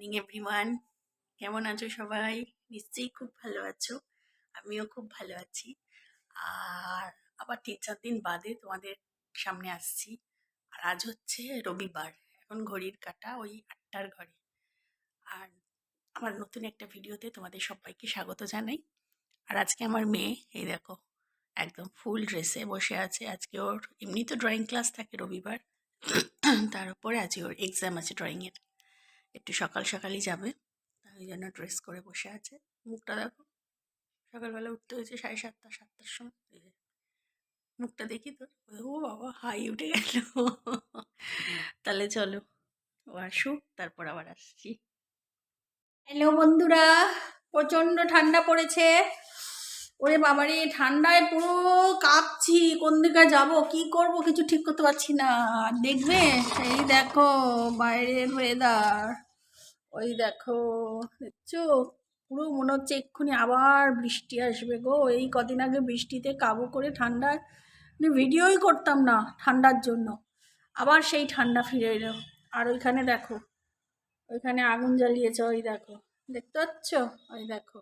Morning everyone কেমন আছো সবাই? নিশ্চয়ই খুব ভালো আছো। আমিও খুব ভালো আছি। আর আবার তিন চার দিন বাদে তোমাদের সামনে আসছি। আর আজ হচ্ছে রবিবার। এখন ঘড়ির কাটা ওই আটটার ঘরে আর আমার নতুন একটা ভিডিওতে তোমাদের সবাইকে স্বাগত জানাই। আর আজকে আমার মেয়ে, এই দেখো, একদম ফুল ড্রেসে বসে আছে। আজকে ওর এমনি তো ড্রয়িং ক্লাস থাকে রবিবার। তার উপরে আজকে ওর এক্সাম আছে ড্রয়িংয়ের একটু সকাল সকালই যাবে। ওই জন্য ড্রেস করে বসে আছে। মুখটা দেখো, সকালবেলা উঠতে হয়েছে সাড়ে সাতটা, সাতটার সময়। মুখটা দেখি তো। ও বাবা, হাই উঠে গেল। তাহলে চলো, ও আসুক, তারপর আবার আসছি। হ্যালো বন্ধুরা প্রচণ্ড ঠান্ডা পড়েছে। ওরে বাবারে, ঠান্ডায় পুরো কাঁপছি, কোন দিকে যাব, কি করব কিছু ঠিক করতে পারছি না। দেখবে? এই দেখো বাইরের ওয়েদার ওই দেখো, দেখছ? পুরো মনে হচ্ছে এক্ষুনি আবার বৃষ্টি আসবে গো। এই কদিন আগে বৃষ্টিতে কাবু করে ঠান্ডায় আমি ভিডিওই করতাম না ঠান্ডার জন্য। আবার সেই ঠান্ডা ফিরে এলো। আর ওইখানে দেখো, ওইখানে আগুন জ্বালিয়েছে, ওই দেখো। দেখতে পাচ্ছ? ওই দেখো।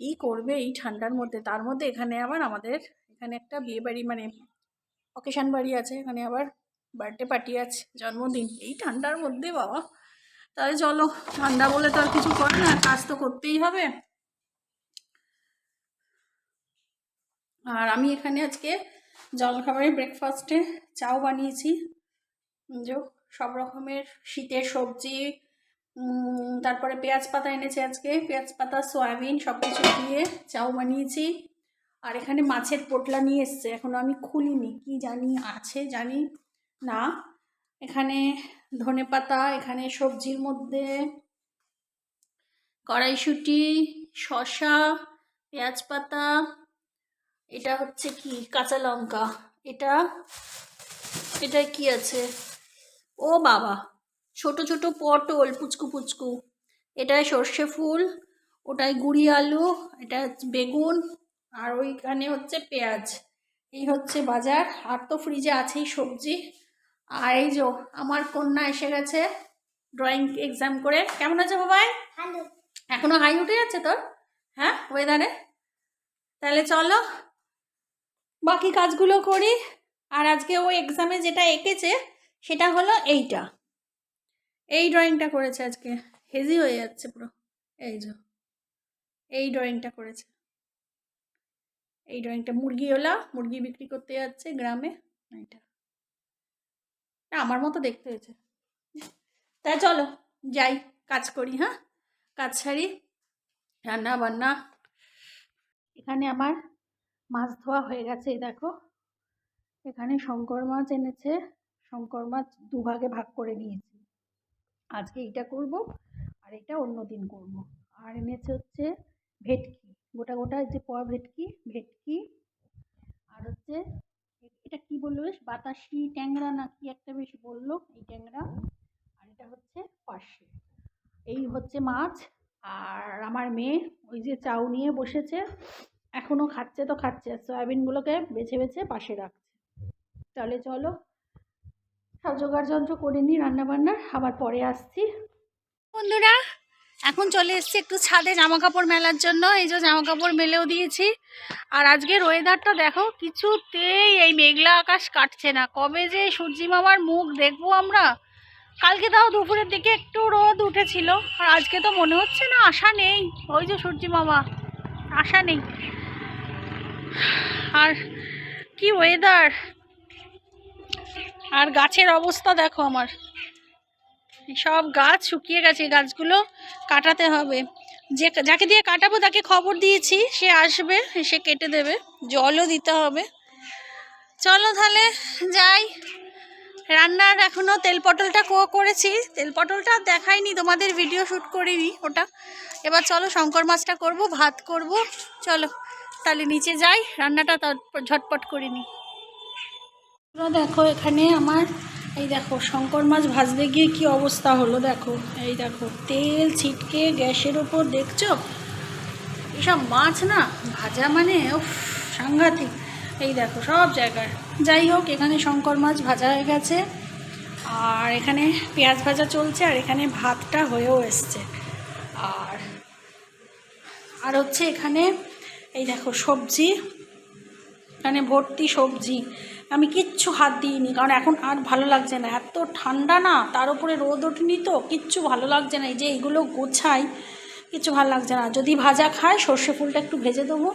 কি করবে এই ঠান্ডার মধ্যে? তার মধ্যে এখানে আবার আমাদের এখানে একটা বিয়ে বাড়ি মানে অকেশান বাড়ি আছে। এখানে আবার বার্থডে পার্টি আছে, জন্মদিন। এই ঠান্ডার মধ্যে, বাবা। তাহলে চলো, ঠান্ডা বলে তো আর কিছু করে না, কাজ তো করতেই হবে। আর আমি এখানে আজকে জলখাবারে ব্রেকফাস্টে চাও বানিয়েছি। যে সব রকমের শীতের সবজি তারপরে পেঁয়াজ পাতা এনেছে আজকে। পেঁয়াজ পাতা, সয়াবিন সব কিছু দিয়ে চাও বানিয়েছি। আর এখানে মাছের পোটলা নিয়ে এসছে। এখনও আমি খুলিনি। কি জানি আছে, জানি না। এখানে ধনে পাতা, এখানে সবজির মধ্যে কড়াইশুঁটি, শসা, পেঁয়াজ পাতা, এটা হচ্ছে কি? কাঁচা লঙ্কা। এটা এটা কি আছে? ও বাবা! ছোট ছোট পটল পুচকু পুচকু। এটায় সর্ষে ফুল ওটায় গুড়ি আলু এটা বেগুন আর ওইখানে হচ্ছে পেঁয়াজ। এই হচ্ছে বাজার। আর তো ফ্রিজে আছেই সবজি। আর এই যে আমার কন্যা এসে গেছে ড্রয়িং এক্সাম করে। কেমন আছে বাবাই? এখনও হাই উঠে যাচ্ছে তোর? হ্যাঁ ওয়েদারে তাহলে চলো বাকি কাজগুলো করি। আর আজকে ও এক্সামে যেটা এঁকেছে সেটা হলো এইটা। এই ড্রয়িংটা করেছে আজকে। হেজি হয়ে যাচ্ছে পুরো। এই যে। এই ড্রয়িংটা করেছে। এই ড্রয়িংটা মুরগিওলা মুরগি বিক্রি করতে যাচ্ছে গ্রামে। এইটা। আমার মতো দেখতে হয়েছে। তাই চলো, যাই, কাজ করি হ্যাঁ? কাজ সারি রান্না বান্না এখানে আমার মাছ ধোয়া হয়ে গেছে দেখো। এখানে শঙ্কর মাছ এনেছে। শঙ্কর মাছ দুভাগে ভাগ করে নিয়েছি। আজকে এটা করব আর এটা অন্য দিন করব। আর এনেছে হচ্ছে ভেটকি, গোটা গোটা যে পোয়া ভেটকি ভেটকি আর হচ্ছে এটা কি বলল বেশ? বাতাসি ট্যাংরা না কি একটা বেশ বলল এই ট্যাংরা? আর এটা হচ্ছে পার্শে। এই হচ্ছে মাছ আর আমার মেয়ে ওই যে চাউ নিয়ে বসেছে এখনও খাচ্ছে তো খাচ্ছে। সয়াবিনগুলোকে বেছে বেছে পাশে রাখছে। তাহলে চলো সব জোগাড় যন্ত্র করে নিই রান্নাবান্নার। আবার পরে আসছি। বন্ধুরা, এখন চলে এসছি একটু ছাদে জামা কাপড় মেলার জন্য। এই যে জামা কাপড় মেলেও দিয়েছি। আর আজকের ওয়েদারটা দেখো, কিছুতেই এই মেঘলা আকাশ কাটছে না। কবে যে সূর্যি মামার মুখ দেখব আমরা? কালকে তাও দুপুরের দিকে একটু রোদ উঠেছিল। আর আজকে তো মনে হচ্ছে না আশা নেই। ওই যে সূর্যি মামা, আশা নেই। আর কি ওয়েদার আর গাছের অবস্থা দেখো আমার। সব গাছ শুকিয়ে গেছে গাছগুলো কাটাতে হবে। যে যাকে দিয়ে কাটাবো তাকে খবর দিয়েছি, সে আসবে, এসে কেটে দেবে, জলও দিতে হবে। চলো তাহলে যাই। রান্নার এখনও তেল পটলটা কো করেছি। তেল পটলটা দেখাইনি, তোমাদের ভিডিও শ্যুট করিনি ওটা। এবার চলো শঙ্কর মাছটা করব, ভাত করব। চলো, তাহলে নিচে যাই, রান্নাটা ঝটপট করে নিই। তোমরা দেখো এখানে আমার, এই দেখো, শঙ্কর মাছ ভাজতে গিয়ে কি অবস্থা হলো দেখো। এই দেখো, তেল ছিটকে গ্যাসের ওপর দেখছ? এসব মাছ না ভাজা মানে সাংঘাতিক। এই দেখো, সব জায়গায়। যাই হোক, এখানে শঙ্কর মাছ ভাজা হয়ে গেছে। আর এখানে পেঁয়াজ ভাজা চলছে, আর এখানে ভাতটা হয়েও এসছে। আর আর হচ্ছে এখানে, এই দেখো, সবজি। এখানে ভর্তি সবজি। আমি কিচ্ছু হাত দিইনি, কারণ এখন আর ভালো লাগছে না। এত ঠান্ডা না, তার উপরে রোদ ওঠেনি তো, কিচ্ছু ভালো লাগছে না। এই যে এইগুলো গোছাই, কিচ্ছু ভালো লাগছে না। যদি ভাজা খায় সর্ষে ফুলটা একটু ভেজে দেবো।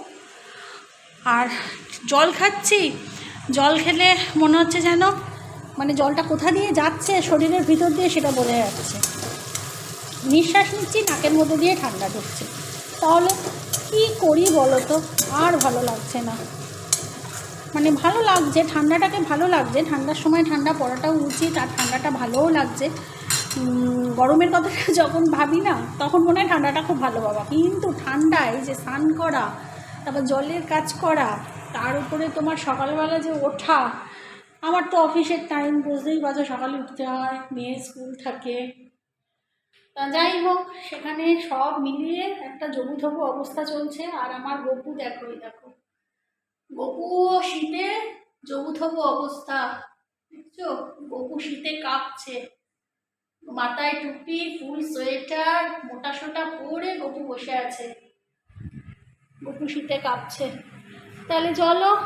আর জল খাচ্ছি, জল খেলে মনে হচ্ছে যেন মানে জলটা কোথা দিয়ে যাচ্ছে, শরীরের ভিতর দিয়ে সেটা বোঝা যাচ্ছে। নিঃশ্বাস নিচ্ছি, নাকের মধ্যে দিয়ে ঠান্ডা ঢুকছে। তাহলে কি করি বলো তো? আর ভালো লাগছে না। মানে ভালো লাগছে, ঠান্ডাটাকে ভালো লাগছে। ঠান্ডার সময় ঠান্ডা পড়াটাও উচিত আর ঠান্ডাটা ভালোও লাগছে। গরমের কথা যখন ভাবি না, তখন মনে হয় ঠান্ডাটা খুব ভালো বাবা কিন্তু ঠান্ডায় যে স্নান করা, তারপর জলের কাজ করা, তার উপরে তোমার সকালবেলা যে ওঠা, আমার তো অফিসের টাইম বুঝতেই পারছ, সকালে উঠতে হয় মেয়ের স্কুল থাকে। তা যাই হোক, সেখানে সব মিলিয়ে একটা জবুথবু অবস্থা চলছে, আর আমার গপু দেখো দেখো। গপু শীতে জবুথবু অবস্থা। দেখছ? গপু শীতে কাঁপছে। মাথায় টুপি, ফুল সোয়েটার মোটা সোটা পরে গপু বসে আছে। গপু শীতে কাঁপছে। তাহলে চলো,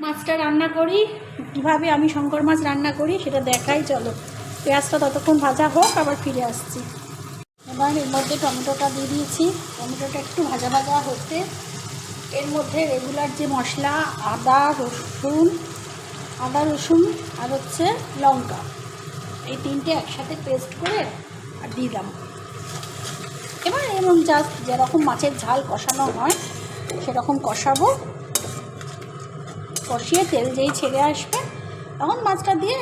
মাছটা রান্না করি। কীভাবে আমি শঙ্কর মাছ রান্না করি সেটা দেখাই, চলো। পেঁয়াজটা ততক্ষণ ভাজা হোক, আবার ফিরে আসছি। এবার এর মধ্যে টমেটোটা দিয়ে দিয়েছি। টমেটোটা একটু ভাজা ভাজা হতে এর মধ্যে রেগুলার যে মশলা, আদা, রসুন আদা, রসুন আর হচ্ছে লঙ্কা, এই তিনটে একসাথে পেস্ট করে আর দিলাম। এবার এরকম জাস্ট যেরকম মাছের ঝাল কষানো হয়, সেরকম কষাবো। কষিয়ে তেল যেই ছেড়ে আসবে, তখন মাছটা দিয়ে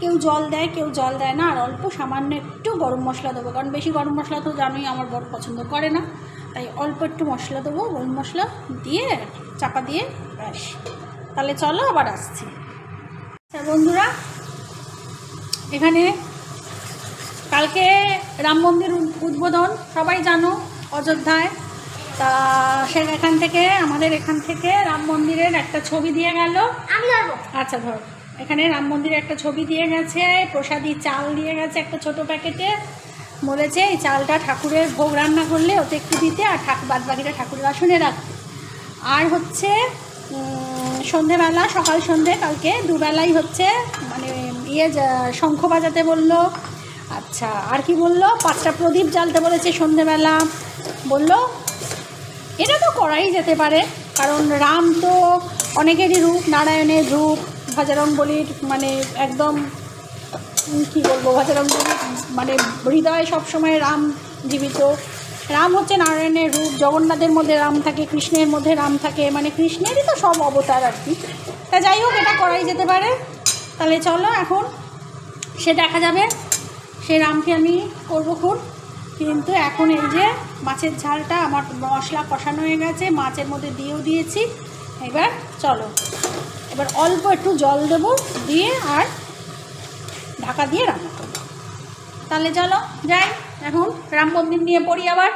কেউ জল দেয় কেউ জল দেয় না। আর অল্প সামান্য একটু গরম মশলা দেবো। কারণ বেশি গরম মশলা তো জানোই আমার বড় পছন্দ করে না। তাই অল্প একটু মশলা দেবো গরম মশলা দিয়ে চাপা দিয়ে ব্যাস। তাহলে চলো আবার আসছি। তা বন্ধুরা এখানে কালকে রাম মন্দির উদ্বোধন। সবাই জানো অযোধ্যায়। তা সে এখান থেকে আমাদের এখান থেকে রাম মন্দিরের একটা ছবি দিয়ে গেল। আমি আচ্ছা ধর। এখানে রাম মন্দিরে একটা ছবি দিয়ে গেছে, প্রসাদী চাল দিয়ে গেছে একটা ছোট প্যাকেটে। বলেছে, এই চালটা ঠাকুরের ভোগ রান্না করলে ওতে একটু দিতে আর ঠাকুর বাদ বাকিটা ঠাকুরের আসনে রাখতে। আর হচ্ছে সন্ধেবেলা, সকাল সন্ধে, কালকে দুবেলাই হচ্ছে মানে ইয়ে শঙ্খ বাজাতে বলল। আচ্ছা আর কি বলল? পাঁচটা প্রদীপ জ্বালতে বলেছে সন্ধেবেলা। বলল, এটা তো করাই যেতে পারে, কারণ রাম তো অনেকেরই রূপ, নারায়ণের রূপ বলির মানে একদম কি বলব বলির মানে হৃদয়ে সবসময় রাম জীবিত। রাম হচ্ছে নারায়ণের রূপ, জগন্নাথের মধ্যে রাম থাকে, কৃষ্ণের মধ্যে রাম থাকে মানে কৃষ্ণেরই তো সব অবতার আর কি। তা যাই হোক, এটা করাই যেতে পারে। তাহলে চলো এখন, সে দেখা যাবে, সে রামকে আমি করব খুন। কিন্তু এখন এই যে মাছের ঝালটা, আমার মশলা কষানো হয়ে গেছে, মাছের মধ্যে দিয়েও দিয়েছি। এবার চলো। এবার অল্প একটু জল দেব দিয়ে আর ঢাকা দিয়ে রান্না করব। তাহলে চলো যাই, এখন রাম মন্দির নিয়ে পড়ি আবার।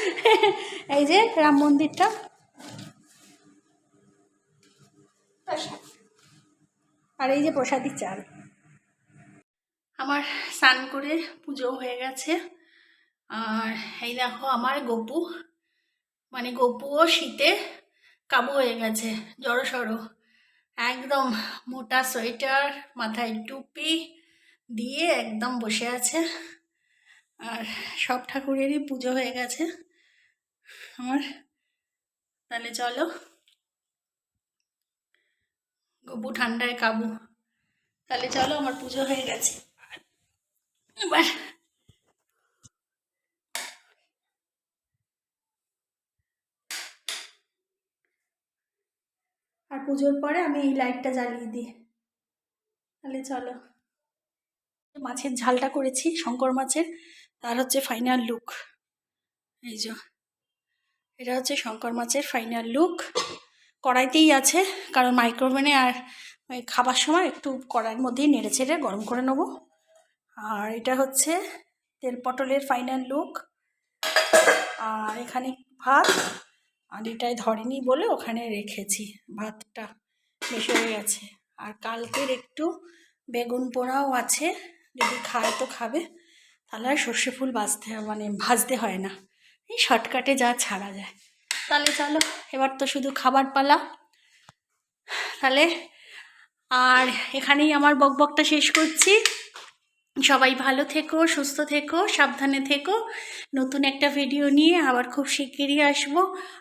এই যে রাম মন্দিরটা। আর এই যে প্রসাদির চাল। আমার স্নান করে পুজো হয়ে গেছে। আর এই দেখো আমার গপু। মানে গপুও শীতে কাবু হয়ে গেছে জড়ো সড়ো একদম মোটা সোয়েটার, মাথায় টুপি দিয়ে একদম বসে আছে। আর সব ঠাকুরেরই পুজো হয়ে গেছে। আমার, তাহলে চলো। গবু ঠান্ডায় কাবু। তাহলে চলো, আমার পুজো হয়ে গেছে। এবার আর পুজোর পরে আমি এই লাইটটা জ্বালিয়ে দিই। তাহলে চলো। মাছের ঝালটা করেছি, শঙ্কর মাছের। তার হচ্ছে ফাইনাল লুক এই যে। এটা হচ্ছে শঙ্কর মাছের ফাইনাল লুক কড়াইতেই আছে, কারণ মাইক্রোওভেনে আর খাবার সময় একটু কড়াইয়ের মধ্যেই নেড়ে ছেড়ে গরম করে নেব। আর এটা হচ্ছে তেল পটলের ফাইনাল লুক আর এখানে ভাত। এটাই ধরেনি বলে ওখানে রেখেছি। ভাতটা বেশি হয়ে গেছে। আর কালকের একটু বেগুন পোড়াও আছে। যদি খায় তো খাবে। তাহলে আর সর্ষে ফুল ভাজতে মানে ভাজতে হয় না। এই শর্টকাটে যা ছাড়া যায়। তাহলে চলো, এবার তো শুধু খাবার পালা। তাহলে আর এখানেই আমার বকবকটা শেষ করছি। সবাই ভালো থেকো, সুস্থ থেকো, সাবধানে থেকো। নতুন একটা ভিডিও নিয়ে আবার খুব শিগগিরই আসব।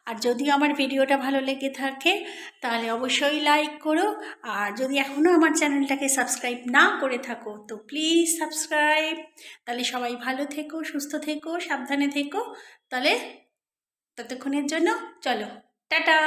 আর যদি আমার ভিডিওটা ভালো লেগে থাকে, তাহলে অবশ্যই লাইক করো। আর যদি এখনও আমার চ্যানেলটাকে সাবস্ক্রাইব না করে থাকো, তো প্লিজ সাবস্ক্রাইব তাহলে সবাই ভালো থেকো, সুস্থ থেকো, সাবধানে থেকো। তাহলে ততক্ষণের জন্য চলো, টাটা!